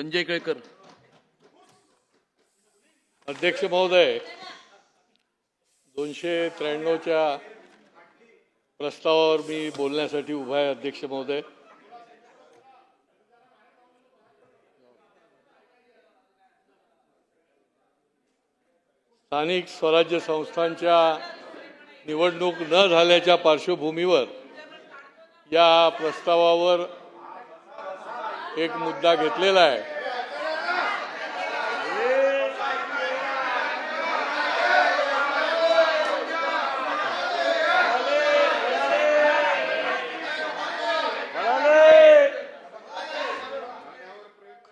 संजय केळकर. अध्यक्ष महोदय दोनशे त्र्याण्णवच्या प्रस्तावावर मी बोलण्यासाठी उभा आहे अध्यक्ष महोदय. स्थानिक स्वराज्य संस्थांच्या निवडणूक न झाल्याच्या पार्श्वभूमीवर या प्रस्तावावर एक मुद्दा घेतलेला आहे.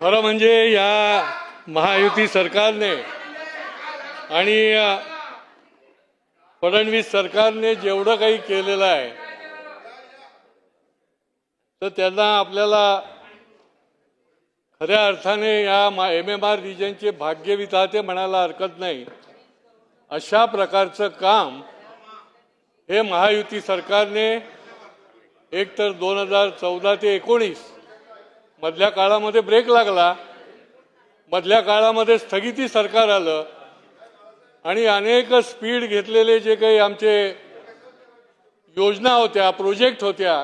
खरं म्हणजे या महायुती सरकारने आणि फडणवीस सरकारने जेवढं काही केलेलं आहे तर त्यांना आपल्याला खऱ्या अर्थाने या मा एम एम आर रिजनचे भाग्य विधाते म्हणायला हरकत नाही. अशा प्रकारचं काम हे महायुती सरकारने एक तर दोन हजार चौदा ते एकोणीस मधल्या काळामध्ये ब्रेक लागला. मधल्या काळामध्ये स्थगिती सरकार आलं आणि अनेक स्पीड घेतलेले जे काही आमचे योजना होत्या प्रोजेक्ट होत्या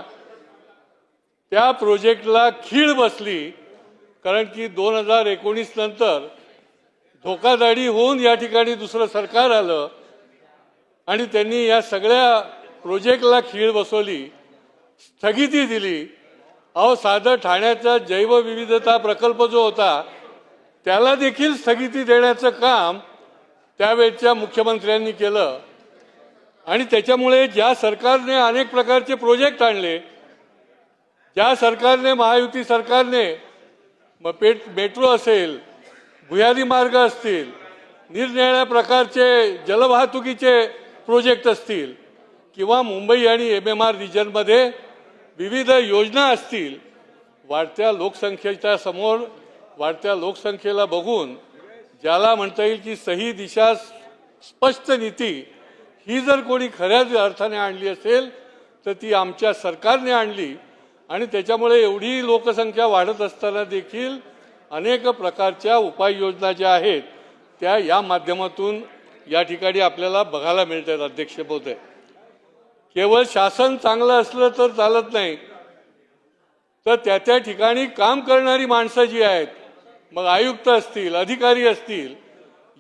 त्या प्रोजेक्टला खीळ बसली. कारण की दोन हजार एकोणीस नंतर धोकादाडी होऊन या ठिकाणी दुसरं सरकार आलं आणि त्यांनी या सगळ्या प्रोजेक्टला खीळ बसवली स्थगिती दिली. अहो साधं ठाण्याचा जैवविविधता प्रकल्प जो होता त्याला देखील स्थगिती देण्याचं काम त्यावेळच्या मुख्यमंत्र्यांनी केलं. आणि त्याच्यामुळे ज्या सरकारने अनेक प्रकारचे प्रोजेक्ट आणले ज्या सरकारने महायुती सरकारने मग पेट मेट्रो असेल भुयारी मार्ग असतील निरनिराळ्या प्रकारचे जलवाहतुकीचे प्रोजेक्ट असतील किंवा मुंबई आणि एम एम आर रिजनमध्ये विविध योजना असतील वाढत्या लोकसंख्येच्या समोर वाढत्या लोकसंख्येला बघून ज्याला म्हणता येईल की सही दिशा स्पष्ट नीती ही जर कोणी खऱ्याच अर्थाने आणली असेल तर ती आमच्या सरकारने आणली आणि त्याच्यामुळे एवढी लोकसंख्या वाढत असताना देखील अनेक प्रकारच्या उपाययोजना ज्या आहेत त्या या माध्यमातून या ठिकाणी आपल्याला बघायला मिळत आहेत अध्यक्ष महोदय केवळ शासन चांगलं असलं तर चालत नाही. तर त्या त्या ठिकाणी काम करणारी माणसं जी आहेत मग आयुक्त असतील अधिकारी असतील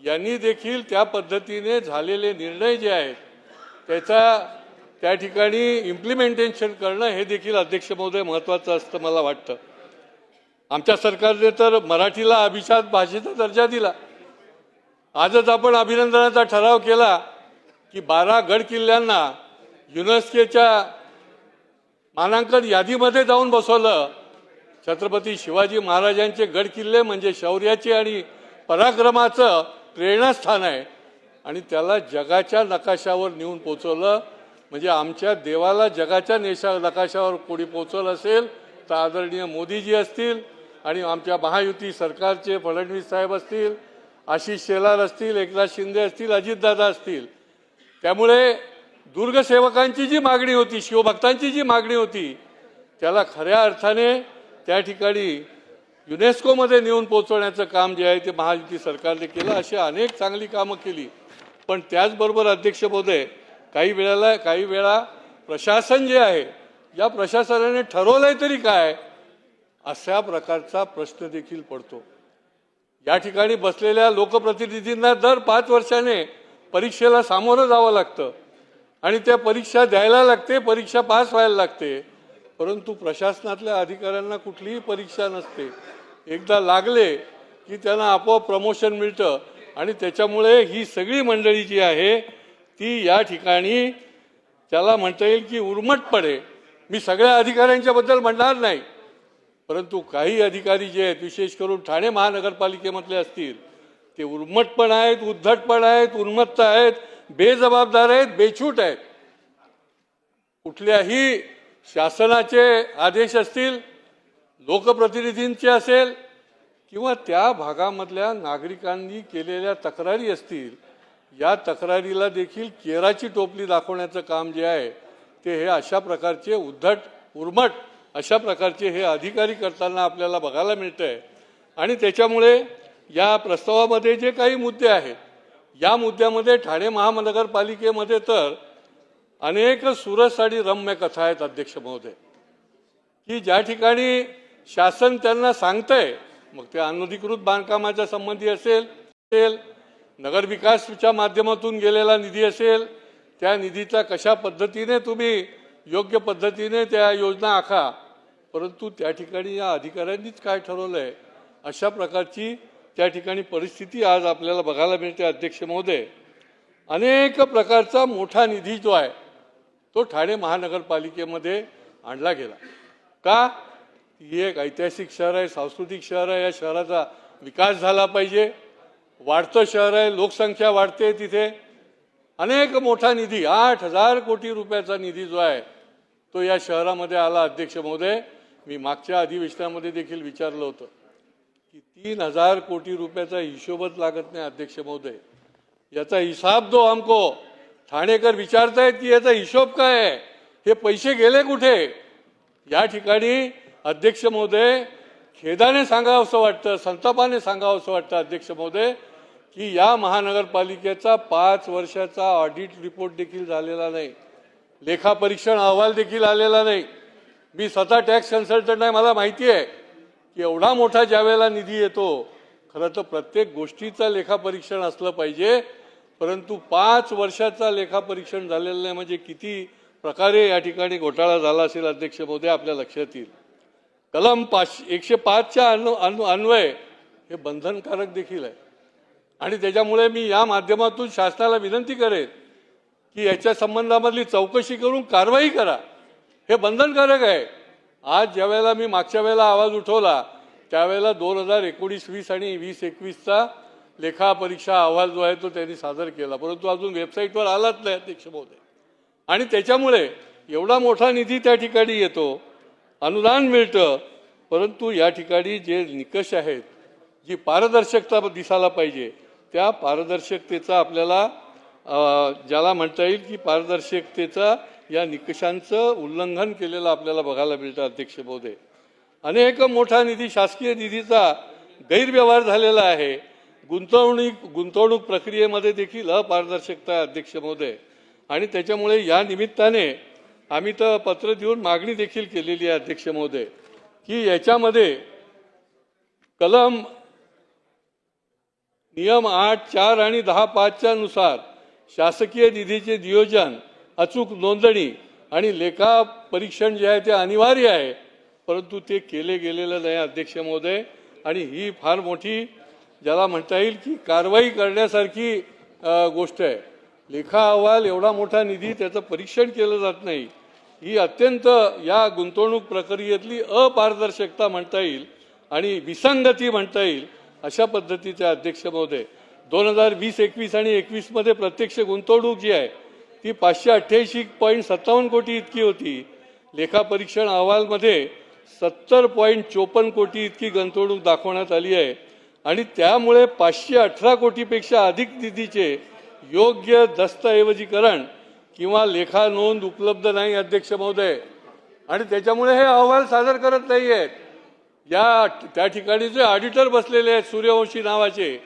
यांनी देखील त्या पद्धतीने झालेले निर्णय जे आहेत त्याचा त्या ठिकाणी इम्प्लिमेंटेशन करणं हे देखील अध्यक्ष महोदय महत्त्वाचं असतं मला वाटतं. आमच्या सरकारने तर मराठीला अभिशात भाषेचा दर्जा दिला. आजच आपण अभिनंदनाचा ठराव केला की बारा गड किल्ल्यांना युनेस्कोच्या मानांकन यादीमध्ये जाऊन बसवलं. छत्रपती शिवाजी महाराजांचे गड किल्ले म्हणजे शौर्याचे आणि पराक्रमाचं प्रेरणास्थान आहे. आणि त्याला जगाच्या नकाशावर नेऊन पोचवलं. म्हणजे आमच्या देवाला जगाच्या नेशा नकाशावर कोणी पोचवलं असेल तर आदरणीय मोदीजी असतील आणि आमच्या महायुती सरकारचे फडणवीस साहेब असतील आशिष शेलार असतील एकनाथ शिंदे असतील अजितदादा असतील. त्यामुळे दुर्गसेवकांची जी मागणी होती शिवभक्तांची जी मागणी होती त्याला खऱ्या अर्थाने त्या ठिकाणी युनेस्कोमध्ये नेऊन पोचवण्याचं काम जे आहे ते महायुती सरकारने केलं अशी अनेक चांगली कामं केली. पण त्याचबरोबर अध्यक्ष महोदय काही वेळेला काही वेळा प्रशासन जे आहे या प्रशासनाने ठरवलंय तरी काय अशा प्रकारचा प्रश्न देखील पडतो. या ठिकाणी बसलेल्या लोकप्रतिनिधींना दर पाच वर्षाने परीक्षेला सामोरं जावं लागतं. आणि त्या परीक्षा द्यायला लागते परीक्षा पास व्हायला लागते. परंतु प्रशासनातल्या अधिकाऱ्यांना कुठलीही परीक्षा नसते. एकदा लागले की त्यांना आपोआप प्रमोशन मिळतं. आणि त्याच्यामुळे ही सगळी मंडळी जी आहे ती या ठिकाणी त्याला म्हणता येईल की उर्मटपणे मी सगळ्या अधिकाऱ्यांच्याबद्दल म्हणणार नाही. परंतु काही अधिकारी जे आहेत विशेष करून ठाणे महानगरपालिकेमधले असतील ते उर्मटपण आहेत उद्धटपण आहेत उन्मत्त आहेत बेजबाबदार आहेत बेछूट आहेत. कुठल्याही शासनाचे आदेश असतील लोकप्रतिनिधींचे असेल किंवा त्या भागामधल्या नागरिकांनी केलेल्या तक्रारी असतील या तक्रारीला देखील केराची टोपली दाखवण्याचं काम जे आहे ते हे अशा प्रकारचे उद्धट उर्मट अशा प्रकारचे हे अधिकारी करताना आपल्याला बघायला मिळतंय. आणि त्याच्यामुळे या प्रस्तावामध्ये जे काही मुद्दे आहेत या मुद्द्यामध्ये ठाणे महानगरपालिकेमध्ये तर अनेक सुरस आणि रम्य कथा आहेत अध्यक्ष महोदय. की ज्या ठिकाणी शासन त्यांना सांगतंय मग ते अनधिकृत बांधकामाच्या संबंधी असेल असेल नगरविकासच्या माध्यमातून गेलेला निधी असेल त्या निधीचा कशा पद्धतीने तुम्ही योग्य पद्धतीने त्या योजना आखा परंतु त्या ठिकाणी या अधिकाऱ्यांनीच काय ठरवलं आहे अशा प्रकारची त्या ठिकाणी परिस्थिती आज आपल्याला बघायला मिळते अध्यक्ष महोदय. अनेक प्रकारचा मोठा निधी जो आहे तो ठाणे महानगरपालिकेमध्ये आणला गेला. का? ही एक ऐतिहासिक शहर आहे सांस्कृतिक शहर आहे या शहराचा विकास झाला पाहिजे. वाढतं शहर आहे लोकसंख्या वाढते तिथे. अनेक मोठा निधी आठ हजार कोटी रुपयाचा निधी जो आहे तो या शहरामध्ये आला. अध्यक्ष महोदय मी मागच्या अधिवेशनामध्ये देखील विचारलं होतं की तीन हजार कोटी रुपयाचा हिशोबच लागत नाही अध्यक्ष महोदय. याचा हिसाब दो हमको ठाणेकर विचारतायत की याचा हिशोब काय आहे? हे पैसे गेले कुठे? या ठिकाणी अध्यक्ष महोदय खेदाने सांगावं असं वाटतं संतापाने सांगावं असं वाटतं अध्यक्ष महोदय. की या महानगरपालिकेचा पाच वर्षाचा ऑडिट रिपोर्ट देखील झालेला नाही. लेखापरीक्षण अहवाल देखील आलेला नाही. मी स्वतः टॅक्स कन्सल्टंट आहे मला माहिती आहे की एवढा मोठा ज्यावेळेला निधी येतो खरं तर प्रत्येक गोष्टीचं लेखापरीक्षण असलं पाहिजे परंतु पाच वर्षाचा लेखापरीक्षण झालेलं नाही म्हणजे किती प्रकारे या ठिकाणी घोटाळा झाला असेल अध्यक्ष महोदय आपल्या लक्षात येईल. कलम पाचशे एकशे पाचच्या अनु अनु अन्वय हे बंधनकारक देखील आहे. आणि त्याच्यामुळे मी या माध्यमातून शासनाला विनंती करेन की याच्या संबंधामधली चौकशी करून कारवाई करा. हे बंधनकारक आहे. आज ज्या वेळेला मी मागच्या वेळेला आवाज उठवला त्यावेळेला दोन हजार एकोणीस वीस आणि वीस एकवीसचा लेखा परीक्षा अहवाल जो आहे तो त्यांनी सादर केला. परंतु अजून वेबसाईटवर आलाच नाही अध्यक्ष महोदय. आणि त्याच्यामुळे एवढा मोठा निधी त्या ठिकाणी येतो अनुदान मिळतं परंतु या ठिकाणी जे निकष आहेत जी पारदर्शकता दिसायला पाहिजे त्या पारदर्शकतेचा आपल्याला ज्याला म्हणता येईल की पारदर्शकतेचा या निकषांचं उल्लंघन केलेलं आपल्याला बघायला मिळतं अध्यक्ष महोदय. अनेक मोठा निधी शासकीय निधीचा गैरव्यवहार झालेला आहे. गुंतवणूक गुंतवणूक प्रक्रियेमध्ये देखील अपारदर्शकता अध्यक्ष महोदय. आणि त्याच्यामुळे या निमित्ताने आम्ही तर पत्र देऊन मागणी देखील केलेली आहे अध्यक्ष महोदय की याच्यामध्ये कलम नियम आठ चार आणि दहा पाचच्या नुसार शासकीय निधीचे नियोजन अचूक नोंदणी आणि लेखा परीक्षण जे आहे ते अनिवार्य आहे. परंतु ते केले गेलेलं नाही अध्यक्ष महोदय. आणि ही फार मोठी ज्याला म्हणता येईल की कारवाई करण्यासारखी गोष्ट आहे. लेखा अहवाल एवढा मोठा निधी त्याचं परीक्षण केलं जात नाही. ही अत्यंत या गुंतवणूक प्रक्रियेतली अपारदर्शकता म्हणता येईल आणि विसंगती म्हणता येईल. अशा पद्धतीचे अध्यक्ष महोदय दोन हजार वीस एकवीस आणि एकवीसमध्ये प्रत्यक्ष गुंतवणूक जी आहे ती पाचशे अठ्ठ्याऐंशी पॉईंट सत्तावन्न कोटी इतकी होती. लेखापरीक्षण अहवालमध्ये सत्तर पॉईंट चोपन्न कोटी इतकी गुंतवणूक दाखवण्यात आली आहे. आणि त्यामुळे पाचशे अठरा कोटीपेक्षा अधिक निधीचे योग्य दस्तऐवजीकरण किंवा लेखा नोंद उपलब्ध नाही अध्यक्ष महोदय. आणि त्याच्यामुळे हे अहवाल सादर करत नाही आहेत या त्या ठिकाणी जे ऑडिटर बसलेले आहेत सूर्यवंशी नावाचे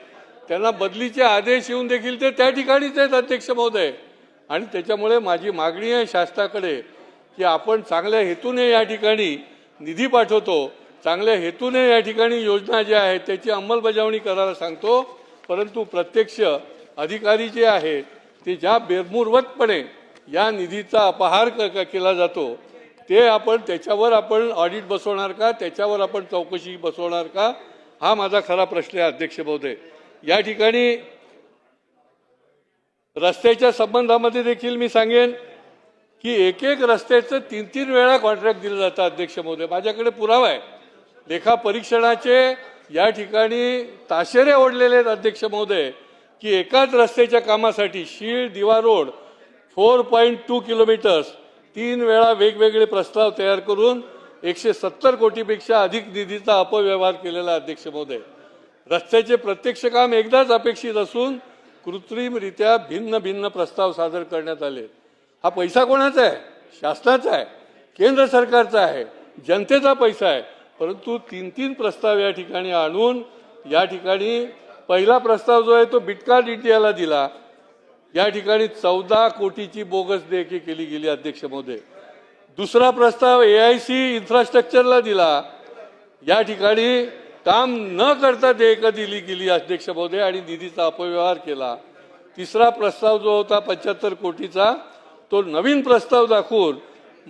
त्यांना बदलीचे आदेश येऊन देखील ते त्या ठिकाणीच आहेत अध्यक्ष महोदय. आणि त्याच्यामुळे माझी मागणी आहे शासनाकडे की आपण चांगल्या हेतूने या ठिकाणी निधी पाठवतो चांगल्या हेतूने या ठिकाणी योजना ज्या आहेत त्याची अंमलबजावणी करायला सांगतो. परंतु प्रत्यक्ष अधिकारी जे आहेत ते ज्या बेरमूर्वतपणे या निधीचा अपहार क- केला जातो ते आपण त्याच्यावर आपण ऑडिट बसवणार का? त्याच्यावर आपण चौकशी बसवणार का? हा माझा खरा प्रश्न आहे अध्यक्ष महोदय. या ठिकाणी रस्त्याच्या संबंधामध्ये देखील मी सांगेन की एक एक रस्त्याचं तीन तीन वेळा कॉन्ट्रॅक्ट दिलं जातं अध्यक्ष महोदय. माझ्याकडे पुरावा आहे. लेखा परीक्षणाचे या ठिकाणी ताशेरे ओढलेले आहेत अध्यक्ष महोदय की एकाच रस्त्याच्या कामासाठी Shil Diva road four point two kilometres तीन वेळा वेगवेगळे प्रस्ताव तयार करून एकशे सत्तर कोटीपेक्षा अधिक निधीचा अपव्यवहार केलेला आहे, अध्यक्ष महोदय. रस्त्याचे प्रत्यक्ष काम एकदाच अपेक्षित असून कृत्रिमरित्या भिन्न भिन्न प्रस्ताव सादर करण्यात आले. हा पैसा कोणाचा आहे? शासनाचा आहे? केंद्र सरकारचा आहे? जनतेचा पैसा आहे? परंतु तीन तीन प्रस्ताव या ठिकाणी आणून या ठिकाणी पहिला प्रस्ताव जो आहे तो बिटकार्ड इंडियाला दिला. या ठिकाणी चौदा कोटीची बोगस देयके केली गेली अध्यक्ष महोदय. दुसरा प्रस्ताव ए आय सी इन्फ्रास्ट्रक्चरला दिला. या ठिकाणी काम न करता देयकं दिली गेली अध्यक्ष महोदय आणि निधीचा अपव्यवहार केला. तिसरा प्रस्ताव जो होता पंच्याहत्तर कोटीचा तो नवीन प्रस्ताव दाखवून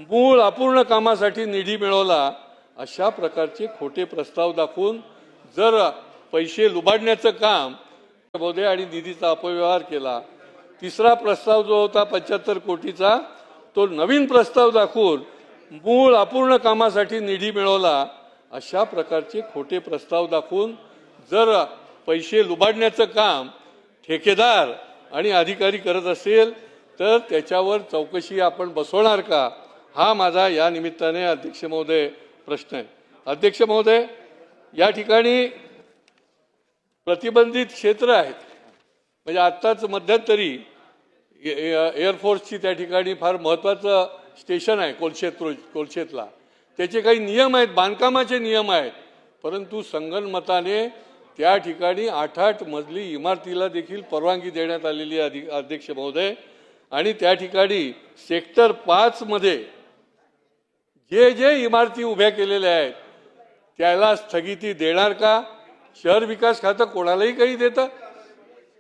मूळ अपूर्ण कामासाठी निधी मिळवला. अशा प्रकारचे खोटे प्रस्ताव दाखवून जर पैसे लुबाडण्याचं काम महोदय आणि निधीचा अपव्यवहार केला तिसरा प्रस्ताव जो होता पंच्याहत्तर कोटीचा तो नवीन प्रस्ताव दाखवून मूळ अपूर्ण कामासाठी निधी मिळवला अशा प्रकारचे खोटे प्रस्ताव दाखवून जर पैसे लुबाडण्याचं काम ठेकेदार आणि अधिकारी करत असेल तर त्याच्यावर चौकशी आपण बसवणार का? हा माझा या निमित्ताने अध्यक्ष महोदय प्रश्न आहे. अध्यक्ष महोदय या ठिकाणी प्रतिबंधित क्षेत्र आहेत. म्हणजे आत्ताच मध्यंतरी ए- ए- एअरफोर्सची त्या ठिकाणी फार महत्त्वाचं स्टेशन आहे कोलशेत कोलशेतला त्याचे काही नियम आहेत बांधकामाचे नियम आहेत. परंतु संगनमताने त्या ठिकाणी आठ आठ मजली इमारतीला देखील परवानगी देण्यात आलेली अधि अध्यक्ष महोदय. आणि त्या ठिकाणी सेक्टर पाचमध्ये जे जे इमारती उभ्या केलेल्या आहेत त्याला स्थगिती देणार का? शहर विकास खातं कोणालाही काही देतं?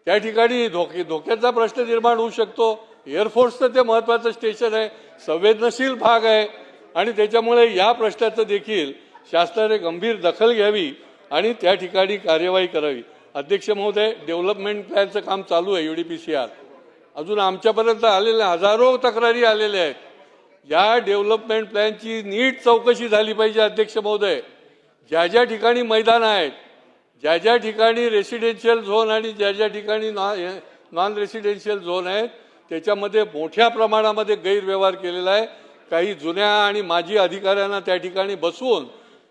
त्या ठिकाणी धोके धोक्याचा प्रश्न निर्माण होऊ शकतो. एअरफोर्सचं ते महत्त्वाचं स्टेशन आहे. संवेदनशील भाग आहे. आणि त्याच्यामुळे या प्रश्नाचं देखील शासनाने गंभीर दखल घ्यावी आणि त्या ठिकाणी कार्यवाही करावी. अध्यक्ष महोदय डेव्हलपमेंट प्लॅनचं काम चालू आहे U D P C R अजून आमच्यापर्यंत आलेल्या हजारो तक्रारी आलेल्या आहेत. या डेव्हलपमेंट प्लॅनची नीट चौकशी झाली पाहिजे अध्यक्ष महोदय. ज्या ज्या ठिकाणी मैदान आहेत ज्या ज्या ठिकाणी रेसिडेन्शियल झोन आणि ज्या ज्या ठिकाणी नॉन रेसिडेन्शियल झोन आहेत त्याच्यामध्ये मोठ्या प्रमाणामध्ये गैरव्यवहार केलेला आहे. काही जुन्या आणि माजी अधिकाऱ्यांना त्या ठिकाणी बसवून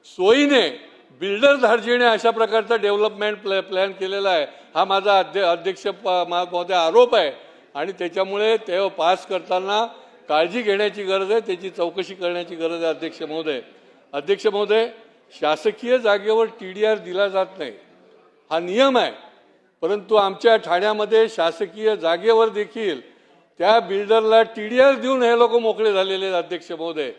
सोयीने बिल्डर धार्जिणे अशा प्रकारचा डेव्हलपमेंट प्लॅ प्लॅन केलेला आहे. हा माझा अध्य अध्यक्ष प- महोदय आरोप आहे. आणि त्याच्यामुळे ते पास करताना काळजी घेण्याची गरज आहे. त्याची चौकशी करण्याची गरज आहे अध्यक्ष महोदय. अध्यक्ष महोदय शासकीय जागेवर टी डी आर दिला जात नाही. हा नियम आहे. परंतु आमच्या ठाण्यामध्ये शासकीय जागेवर देखील त्या बिल्डरला टी डी आर देऊन हे लोक मोकळे झालेले आहेत अध्यक्ष महोदय.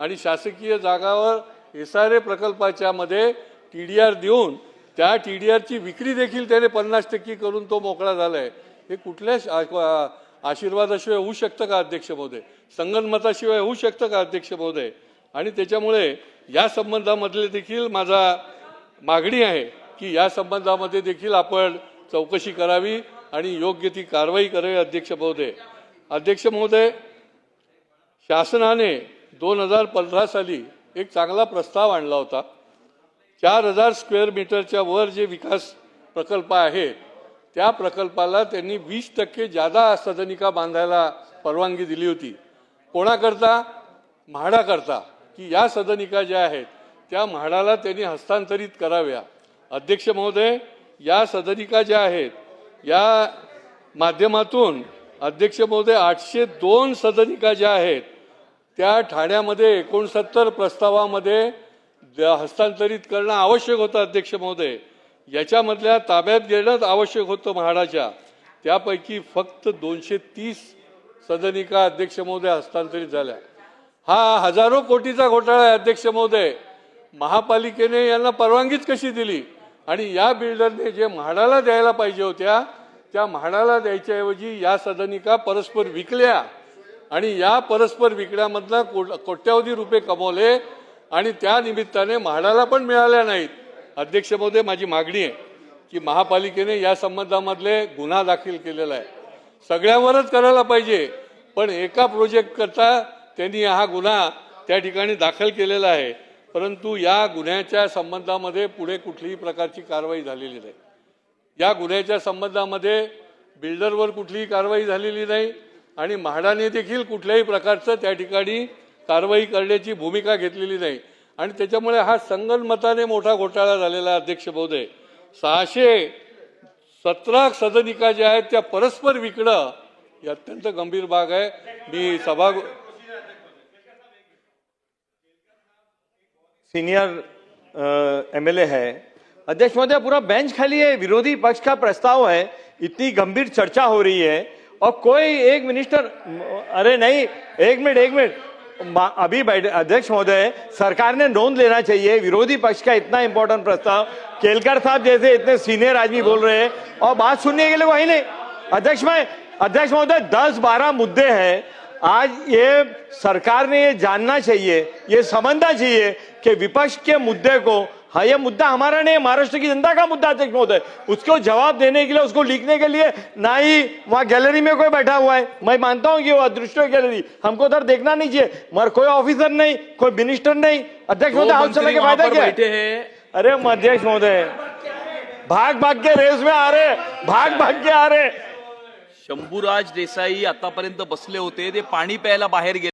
आणि शासकीय जागावर एस आर ए प्रकल्पाच्या मध्ये टी डी आर देऊन त्या टी डी आरची विक्री देखील त्याने पन्नास टक्के करून तो मोकळा झालाय. हे कुठल्या आशीर्वादाशिवाय होऊ शकतं का अध्यक्ष महोदय? संगनमताशिवाय होऊ शकतं का अध्यक्ष महोदय? आणि त्याच्यामुळे या संबंधामधले देखील माझा मागणी आहे की या संबंधामध्ये देखील आपण चौकशी करावी आणि योग्य ती कारवाई करावी अध्यक्ष महोदय. अध्यक्ष महोदय शासनाने दोन हजार पंधरा साली एक चांगला प्रस्ताव आणला होता. चार हजार स्क्वेअर मीटरच्या वर जे विकास प्रकल्प आहेत त्या प्रकल्पाला त्यांनी वीस टक्के जादा सदनिका बांधायला परवानगी दिली होती. कोणाकरता? म्हाडाकरता. की या सदनिका ज्या आहेत त्या म्हाडाला त्यांनी हस्तांतरित कराव्या. अध्यक्ष महोदय या सदनिका ज्या आहेत या माध्यमातून अध्यक्ष महोदय आठशे दोन सदनिका ज्या आहेत त्या ठाण्यामध्ये एकोणसत्तर प्रस्तावामध्ये द- हस्तांतरित करणं आवश्यक होतं अध्यक्ष महोदय. याच्यामधल्या ताब्यात घेणंच आवश्यक होतं म्हाडाच्या. त्यापैकी फक्त दोनशे तीस सदनिका अध्यक्ष महोदय हस्तांतरित झाल्या. हा हजारो कोटीचा घोटाळा आहे अध्यक्ष महोदय. महापालिकेने यांना परवानगीच कशी दिली? आणि या बिल्डरने जे म्हाडाला द्यायला पाहिजे होत्या त्या म्हाडाला द्यायच्याऐवजी या सदनिका परस्पर विकल्या. आणि या परस्पर विकण्यामधला कोट कोट्यावधी रुपये कमवले आणि त्या निमित्ताने म्हाडाला पण मिळाल्या नाहीत. अध्यक्ष महोदय माझी मागणी आहे की महापालिकेने या संबंधामधले गुन्हा दाखल केलेला आहे. सगळ्यावरच करायला पाहिजे पण एका प्रोजेक्ट करता त्यांनी हा गुन्हा त्या ठिकाणी दाखल केलेला आहे. परंतु या गुन्ह्याच्या संबंधामध्ये पुढे कुठलीही प्रकारची कारवाई झालेली नाही. या गुन्ह्याच्या संबंधामध्ये बिल्डरवर कुठलीही कारवाई झालेली नाही आणि म्हाडाने देखील कुठल्याही प्रकारचं त्या ठिकाणी कारवाई करण्याची भूमिका घेतलेली नाही. आणि त्याच्यामुळे हा संगनमताने मोठा घोटाळा झालेला अध्यक्ष महोदय. सहाशे सतरा सदनिका ज्या आहेत त्या परस्पर विकणं ही अत्यंत गंभीर बाग आहे. मी सभा सिनियर एमएलए है। अध्यक्ष महोदय, पूरा बेंच खाली है, विरोधी पक्ष का प्रस्ताव है, इतनी गंभीर चर्चा हो रही है, और कोई एक मिनिस्टर, अरे नहीं, एक मिनट एक मिनट अभी अध्यक्ष महोदय, सरकार ने नोंद लेना चाहिए, विरोधी पक्ष का इतना इंपॉर्टेंट प्रस्ताव, केलकर साहब जैसे इतने सीनियर आदमी बोल रहे हैं, और बात सुनने के लिए वही नहीं, अध्यक्ष मैं अध्यक्ष महोदय, दस बारह मुद्दे हैं आज ये सरकार ने ये जानना चाहिए ये समझना चाहिए कि विपक्ष के मुद्दे को हाँ ये मुद्दा हमारा नहीं महाराष्ट्र की जनता का मुद्दा अध्यक्ष महोदय। उसको जवाब देने के लिए उसको लिखने के लिए ना ही वहाँ गैलरी में कोई बैठा हुआ है। मैं मानता हूँ कि वो अदृश्य है गैलरी। हमको उधर देखना नहीं चाहिए। मगर कोई ऑफिसर नहीं कोई मिनिस्टर नहीं। अध्यक्ष महोदय हाउस चला के फायदा क्या अरे अध्यक्ष महोदय भाग भाग के रेस में आ रहे भाग भाग के आ रहे शंभूराज देसाई आतापर्यंत बसले होते. ते पाणी प्यायला बाहेर गेले.